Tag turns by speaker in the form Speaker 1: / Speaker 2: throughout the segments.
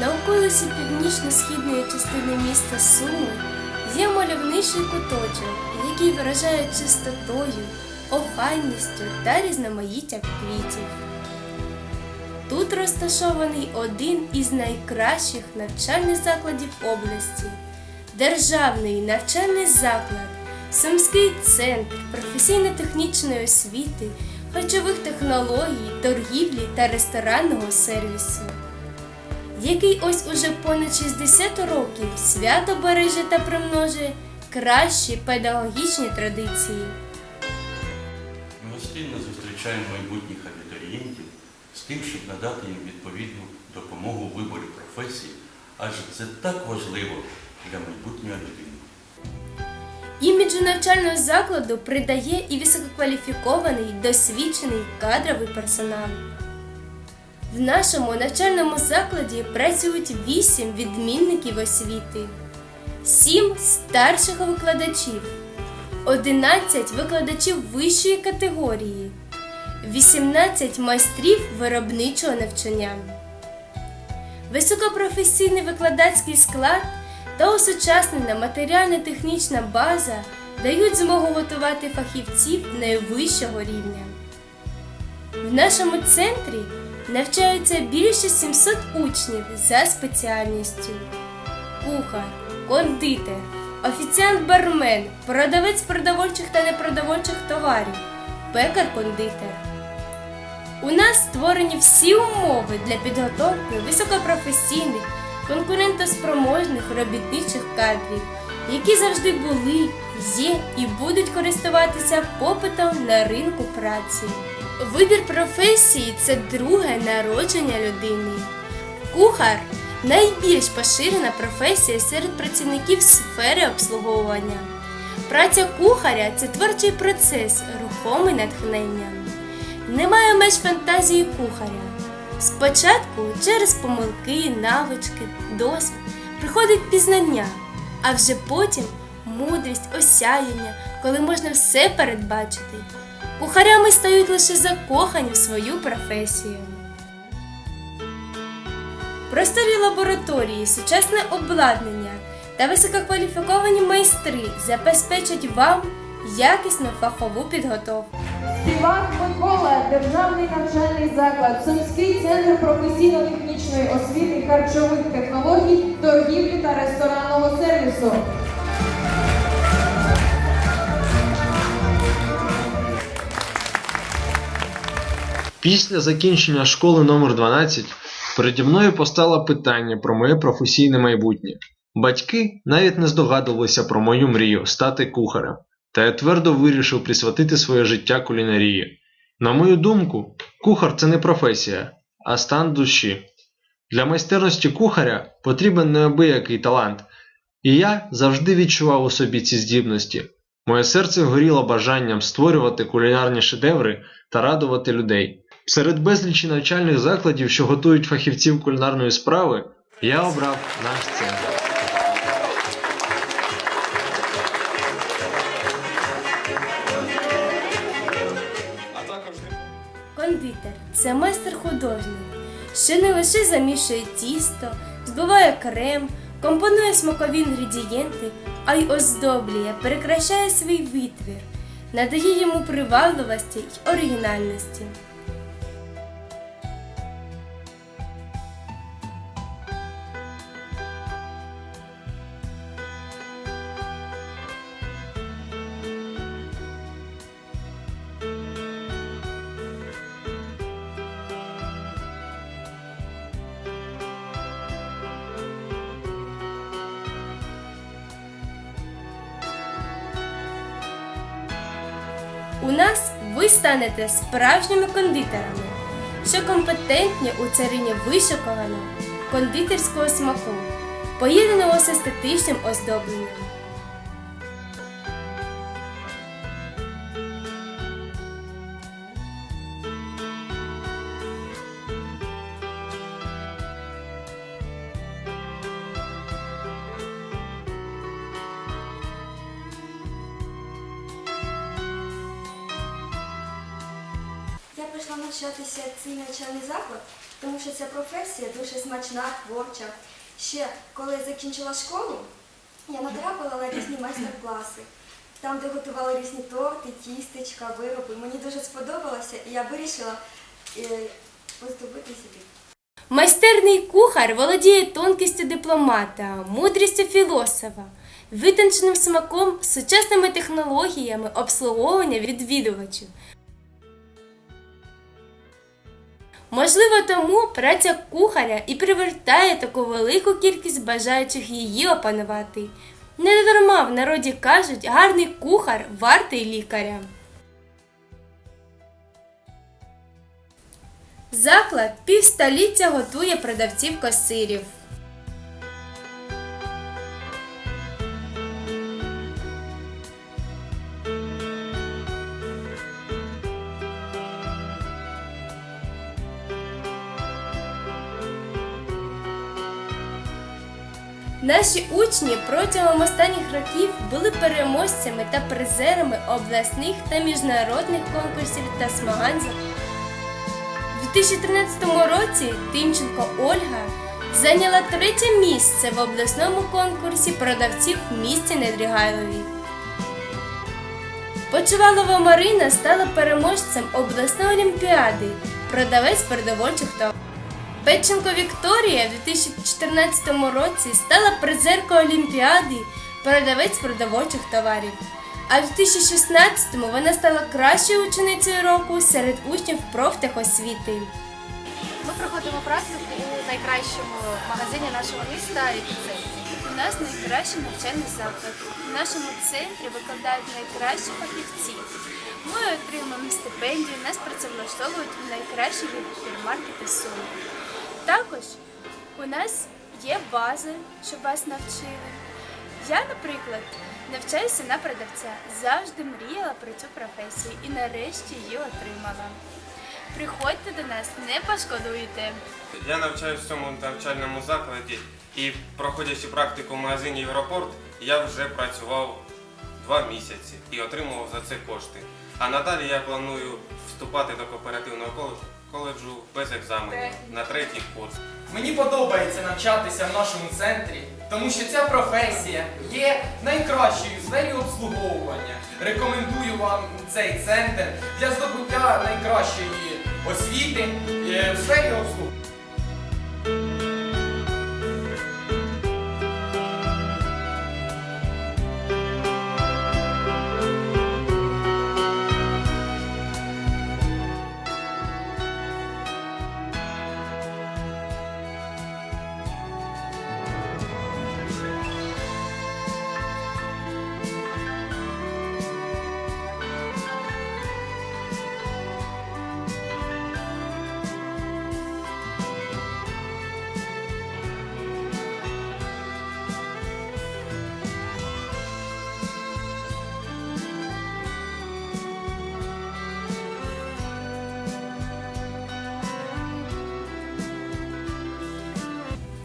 Speaker 1: На околиці північно-східної частини міста Суми є мальовничий куточок, який виражає чистотою, охайністю та різноманіттям квітів. Тут розташований один із найкращих навчальних закладів області державний навчальний заклад, Сумський центр професійно-технічної освіти, харчових технологій, торгівлі та ресторанного сервісу, який ось уже понад 60 років свято береже та примножує кращі педагогічні традиції.
Speaker 2: Ми гостинно зустрічаємо майбутніх абітурієнтів з тим, щоб надати їм відповідну допомогу у виборі професії, адже це так важливо для майбутньої людини.
Speaker 1: Іміджу навчального закладу придає і висококваліфікований досвідчений кадровий персонал. В нашому навчальному закладі працюють 8 відмінників освіти, 7 старших викладачів, 11 викладачів вищої категорії, 18 майстрів виробничого навчання. Високопрофесійний викладацький склад та осучаснена матеріально-технічна база дають змогу готувати фахівців найвищого рівня. В нашому центрі навчаються більше 700 учнів за спеціальністю: кухар, кондитер, офіціант-бармен, продавець продовольчих та непродовольчих товарів, пекар-кондитер. У нас створені всі умови для підготовки високопрофесійних, конкурентоспроможних робітничих кадрів, які завжди були, є і будуть користуватися попитом на ринку праці. Вибір професії це друге народження людини. Кухар найбільш поширена професія серед працівників сфери обслуговування. Праця кухаря це творчий процес, рухомий натхненням. Немає меж фантазії кухаря. Спочатку через помилки, навички, досвід приходить пізнання, а вже потім мудрість, осяяння, коли можна все передбачити. Кухарями стають лише закохані в свою професію. Просторі лабораторії, сучасне обладнання та висококваліфіковані майстри забезпечать вам якісну фахову підготовку.
Speaker 3: Співак Микола, державний навчальний заклад, Сумський центр професійно-технічної освіти, харчових технологій, торгівлі та ресторанного сервісу.
Speaker 4: Після закінчення школи номер 12 переді мною постало питання про моє професійне майбутнє. Батьки навіть не здогадувалися про мою мрію стати кухарем, та я твердо вирішив присвятити своє життя кулінарії. На мою думку, кухар це не професія, а стан душі. Для майстерності кухаря потрібен неабиякий талант, і я завжди відчував у собі ці здібності. Моє серце горіло бажанням створювати кулінарні шедеври та радувати людей. Серед безлічі навчальних закладів, що готують фахівців кулінарної справи, я обрав наш центр.
Speaker 1: Кондитер це майстер-художник, що не лише замішує тісто, збиває крем, компонує смакові інгредієнти, а й оздоблює, перекращає свій витвір, надає йому привабливості й оригінальності. У нас ви станете справжніми кондитерами, що компетентні у царині вишуканого кондитерського смаку, поєднаного з естетичним оздобленням.
Speaker 5: Прийшла навчатися цей навчальний заклад, тому що ця професія дуже смачна, творча. Ще коли я закінчила школу, я натрапила на різні майстер-класи, там, де готували різні торти, тістечка, вироби. Мені дуже сподобалося, і я вирішила е, поступити сюди.
Speaker 1: Майстерний кухар володіє тонкістю дипломата, мудрістю філософа, витонченим смаком, сучасними технологіями обслуговування відвідувачів. Можливо, тому праця кухаря і привертає таку велику кількість бажаючих її опанувати. Не дарма в народі кажуть, гарний кухар вартий лікаря. Заклад півстоліття готує продавців косирів. Наші учні протягом останніх років були переможцями та призерами обласних та міжнародних конкурсів та змагань у 2013 році Тимченко Ольга зайняла третє місце в обласному конкурсі продавців в місті Недрігайлові. Почувалова Марина стала переможцем обласної олімпіади, продавець продовольчих товарів. Петченко Вікторія в 2014 році стала призеркою Олімпіади, продавець продовольчих товарів. А в 2016-му вона стала кращою ученицею року серед учнів профтехосвіти.
Speaker 6: Ми проходимо практику у найкращому магазині нашого міста «Епіцентр».
Speaker 1: У нас найкращий навчальний заклад. В нашому центрі викладають найкращі фахівці. Ми отримуємо стипендію, нас працевлаштовують у найкращі гіпермаркети Суми. Також у нас є бази, щоб вас навчили. Я, наприклад, навчаюся на продавця. Завжди мріяла про цю професію і нарешті її отримала. Приходьте до нас, не пошкодуєте.
Speaker 7: Я навчаюся в цьому навчальному закладі і проходячи практику в магазині Європорт, я вже працював два місяці і отримував за це кошти. А надалі я планую вступати до кооперативного коледжу, коледжу без екзаменів на третій курс.
Speaker 8: Мені подобається навчатися в нашому центрі, тому що ця професія є найкращою в сфері обслуговування. Рекомендую вам цей центр для здобуття найкращої освіти е, в сфері обслуговування.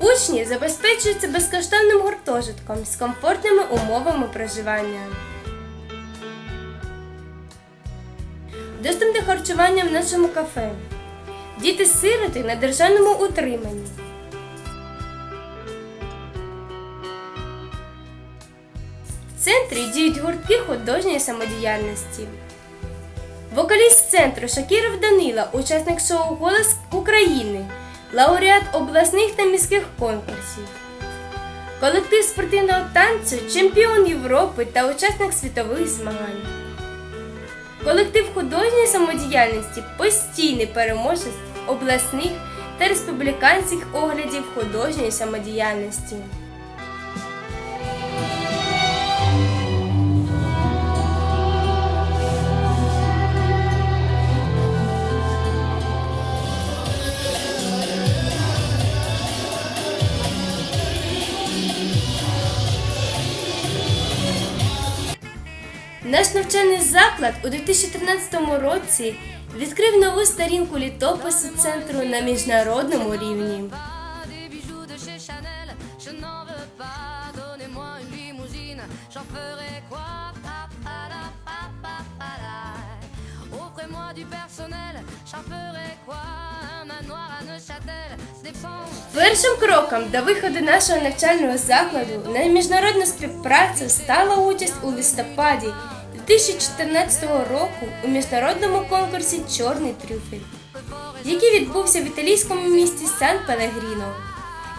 Speaker 1: Учні забезпечуються безкоштовним гуртожитком з комфортними умовами проживання. Доступне харчування в нашому кафе. Діти-сироти на державному утриманні. В центрі діють гуртки художньої самодіяльності. Вокаліст центру Шакіров Данила, учасник шоу Голос України, лауреат обласних та міських конкурсів. Колектив спортивного танцю, чемпіон Європи та учасник світових змагань. Колектив художньої самодіяльності постійний переможець обласних та республіканських оглядів художньої самодіяльності. навчальний заклад у 2013 році відкрив нову сторінку літопису центру на міжнародному рівні. Першим кроком до виходу нашого навчального закладу на міжнародну співпрацю стала участь у листопаді 2014 року у міжнародному конкурсі Чорний трюфель, який відбувся в італійському місті Сан Пелегріно.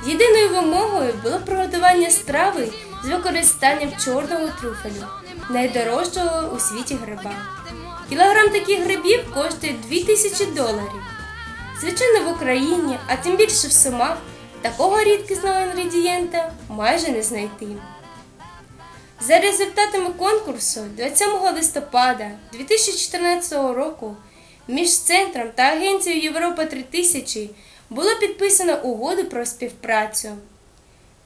Speaker 1: Єдиною вимогою було приготування страви з використанням чорного трюфелю, найдорожчого у світі гриба. Кілограм таких грибів коштує 2000 доларів. Звичайно, в Україні, а тим більше в Сумах, такого рідкісного інгредієнта майже не знайти. За результатами конкурсу 27 листопада 2014 року між центром та агенцією Європа 3000 було підписано угоду про співпрацю.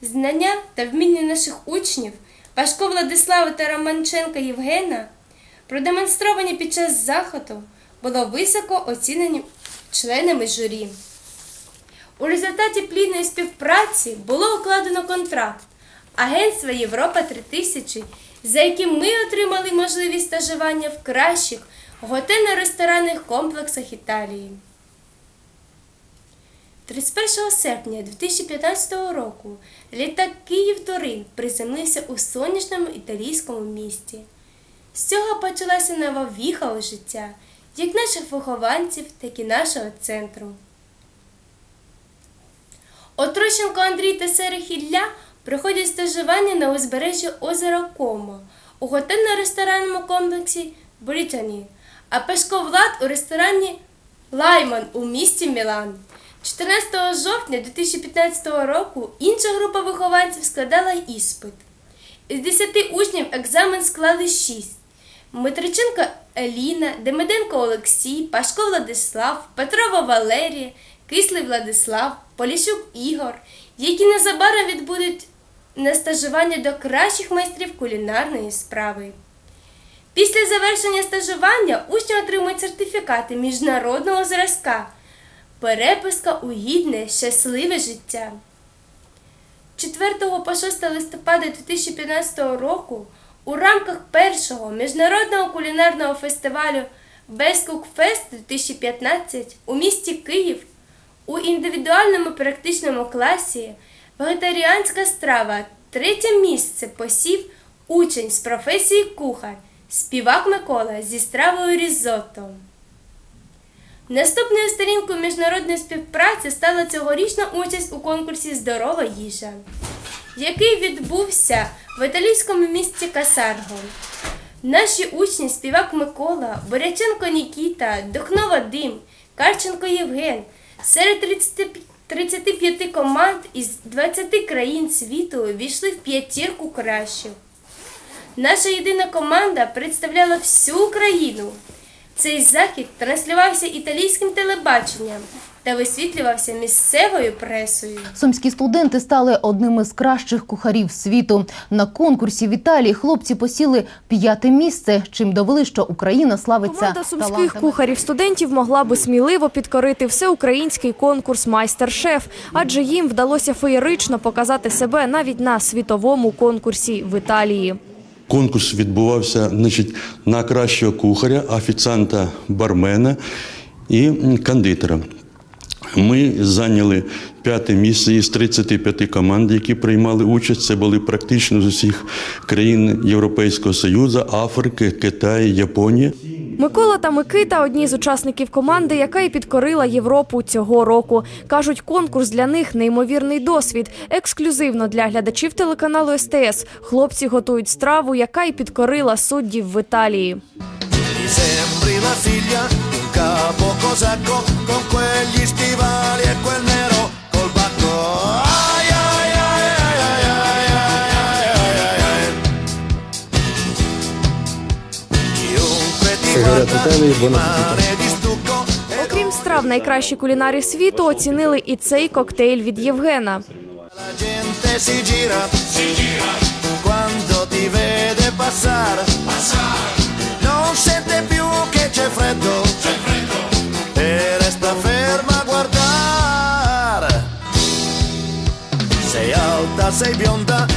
Speaker 1: Знання та вміння наших учнів Пашко Владислава та Романченка Євгена, продемонстровані під час заходу, було високо оцінені членами журі. У результаті плідної співпраці було укладено контракт Агентства Європа 3000, за яким ми отримали можливість стажування в кращих готельно-ресторанних комплексах Італії. 31 серпня 2015 року літак Київ-Турин приземлився у сонячному італійському місті. З цього почалася нова віха у життя як наших вихованців, так і нашого центру. Отрощенко Андрій та Серих Ілля проходять стажування на узбережжі озера Комо у готельно-ресторанному комплексі Британі, а Пешко Влад у ресторані Лайман у місті Мілан. 14 жовтня 2015 року інша група вихованців складала іспит. Із 10 учнів екзамен склали 6. Митриченко Еліна, Демиденко Олексій, Пашко Владислав, Петрова Валерія, Кислий Владислав, Поліщук Ігор, які незабаром відбудуть на стажування до кращих майстрів кулінарної справи. Після завершення стажування учні отримують сертифікати міжнародного зразка, переписка у гідне, щасливе життя. 4 по 6 листопада 2015 року у рамках першого міжнародного кулінарного фестивалю Fest 2015 у місті Київ у індивідуальному практичному класі вегетаріанська страва третє місце посів учень з професії кухар, співак Микола зі стравою різотто. Наступною сторінкою міжнародної співпраці стала цьогорічна участь у конкурсі Здорова їжа, який відбувся в італійському місті Касарго. Наші учні співак Микола, Боряченко Нікіта, Духно Вадим, Карченко Євген серед 30 35 команд із 20 країн світу війшли в п'ятірку кращих. Наша єдина команда представляла всю Україну. Цей захід транслювався італійським телебаченням та висвітлювався місцевою пресою.
Speaker 9: Сумські студенти стали одним із кращих кухарів світу. На конкурсі в Італії хлопці посіли п'яте місце, чим довели, що Україна славиться
Speaker 10: Команда сумських
Speaker 9: талантами.
Speaker 10: кухарів-студентів могла би сміливо підкорити всеукраїнський конкурс Майстер-шеф, адже їм вдалося феєрично показати себе навіть на світовому конкурсі в Італії.
Speaker 2: Конкурс відбувався значить, на кращого кухаря, офіціанта, бармена і кондитера. Ми зайняли п'яте місце із 35 команд, які приймали участь. Це були практично з усіх країн Європейського Союзу, Африки, Китаю, Японії.
Speaker 10: Микола та Микита одні з учасників команди, яка і підкорила Європу цього року. Кажуть, конкурс для них неймовірний досвід. Ексклюзивно для глядачів телеканалу СТС. Хлопці готують страву, яка і підкорила суддів в Італії.
Speaker 11: Capo cosacco con quegli stivali e quel nero col bacco. Ai, ai, ai, ai, ai, ai, ai, ai, ai. Chiunque ti guarda rimane di stucco e
Speaker 10: Окрім страв, найкращі кулінарі світу оцінили і цей коктейль від Євгена.
Speaker 11: la gente si gira, quando ti vede passare, non sente più che c'è freddo, zaejbiąda